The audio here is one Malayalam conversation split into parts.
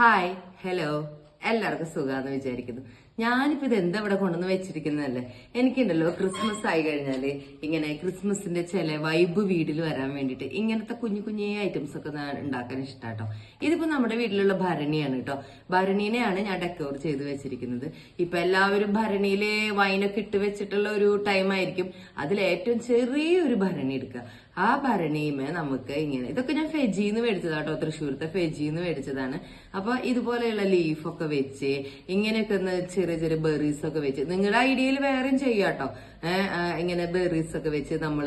ഹായ് ഹലോ എല്ലാവർക്കും സുഖമാണെന്ന് വിചാരിക്കുന്നു. ഞാനിപ്പോ ഇത് എന്താ ഇവിടെ കൊണ്ടുവന്ന് വെച്ചിരിക്കുന്നതല്ലേ? എനിക്കുണ്ടല്ലോ ക്രിസ്മസ് ആയി കഴിഞ്ഞാൽ ഇങ്ങനെ ക്രിസ്മസിന്റെ ചില വൈബ് വീട്ടിൽ വരാൻ വേണ്ടിയിട്ട് ഇങ്ങനത്തെ കുഞ്ഞു കുഞ്ഞു ഐറ്റംസ് ഒക്കെ ഉണ്ടാക്കാൻ ഇഷ്ടാട്ടോ. ഇതിപ്പോ നമ്മുടെ വീട്ടിലുള്ള ഭരണിയാണ് കേട്ടോ. ഭരണീനെയാണ് ഞാൻ ഡെക്കോർ ചെയ്ത് വെച്ചിരിക്കുന്നത്. ഇപ്പൊ എല്ലാവരും ഭരണിയിലെ വൈനൊക്കെ ഇട്ട് വെച്ചിട്ടുള്ള ഒരു ടൈം ആയിരിക്കും. അതിൽ ഏറ്റവും ചെറിയൊരു ഭരണി എടുക്കുക. ആ ഭരണിയുമേ നമുക്ക് ഇങ്ങനെ ഇതൊക്കെ ഞാൻ ഫെജിന്ന് മേടിച്ചതാട്ടോ തൃശ്ശൂരത്തെ ഫെജിന്ന് മേടിച്ചതാണ്. അപ്പൊ ഇതുപോലെയുള്ള ലീഫൊക്കെ വെച്ച് ഇങ്ങനെയൊക്കെ ഒന്ന് ചെറിയ ചെറിയ ചെറിയ ബെറീസ് ഒക്കെ വെച്ച്. നിങ്ങളുടെ ഐഡിയയിൽ വേറെയും ചെയ്യാട്ടോ. ഏഹ് ഇങ്ങനെ ബെറീസ് ഒക്കെ വെച്ച് നമ്മൾ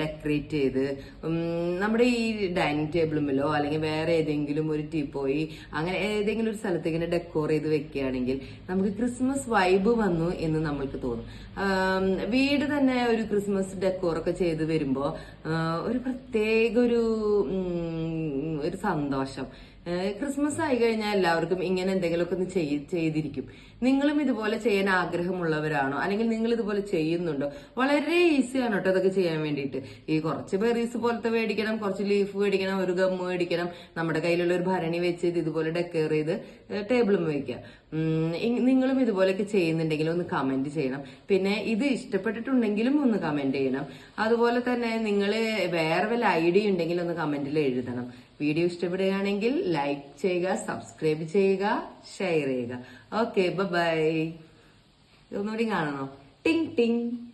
ഡെക്കറേറ്റ് ചെയ്ത്. നമ്മുടെ ഈ ഡൈനിങ് ടേബിളുമിലോ അല്ലെങ്കിൽ വേറെ ഏതെങ്കിലും ഒരു ടീ പോയി അങ്ങനെ ഏതെങ്കിലും ഒരു സ്ഥലത്ത് ഇങ്ങനെ ഡെക്കോർ ചെയ്ത് വെക്കുകയാണെങ്കിൽ നമുക്ക് ക്രിസ്മസ് വൈബ് വന്നു എന്ന് നമ്മൾക്ക് തോന്നും. വീട് തന്നെ ഒരു ക്രിസ്മസ് ഡെക്കോറൊക്കെ ചെയ്ത് വരുമ്പോ ആ, ഒരു പ്രത്യേക ഒരു ഒരു സന്തോഷം. ക്രിസ്മസ് ആയി കഴിഞ്ഞാൽ എല്ലാവർക്കും ഇങ്ങനെ എന്തെങ്കിലുമൊക്കെ ഒന്ന് ചെയ്- ചെയ്തിരിക്കും. നിങ്ങളും ഇതുപോലെ ചെയ്യാൻ ആഗ്രഹമുള്ളവരാണോ? അല്ലെങ്കിൽ നിങ്ങൾ ഇതുപോലെ ചെയ്യുന്നുണ്ടോ? വളരെ ഈസിയാണ് കേട്ടോ ഇതൊക്കെ ചെയ്യാൻ വേണ്ടിയിട്ട്. ഈ കുറച്ച് ബെറീസ് പോലത്തെ മേടിക്കണം കുറച്ച് ലീഫ് മേടിക്കണം ഒരു ഗം മേടിക്കണം. നമ്മുടെ കയ്യിലുള്ള ഒരു ഭരണി വെച്ച് ഇത് ഇതുപോലെ ഡെക്കർ ചെയ്ത് ടേബിളും വയ്ക്കുക നിങ്ങളും ഇതുപോലെയൊക്കെ ചെയ്യുന്നുണ്ടെങ്കിൽ ഒന്ന് കമന്റ് ചെയ്യണം. പിന്നെ ഇത് ഇഷ്ടപ്പെട്ടിട്ടുണ്ടെങ്കിലും ഒന്ന് കമന്റ് ചെയ്യണം. അതുപോലെ തന്നെ നിങ്ങൾ വേറെ വല്ല ഐഡിയ ഉണ്ടെങ്കിൽ ഒന്ന് കമന്റിൽ എഴുതണം. വീഡിയോ ഇഷ്ടപ്പെടുകയാണെങ്കിൽ ലൈക്ക് ചെയ്യുക സബ്സ്ക്രൈബ് ചെയ്യുക ഷെയർ ചെയ്യുക. ഓക്കെ ബൈ ഒന്നുകൂടി കാണണോ? ടിങ് ടിങ്.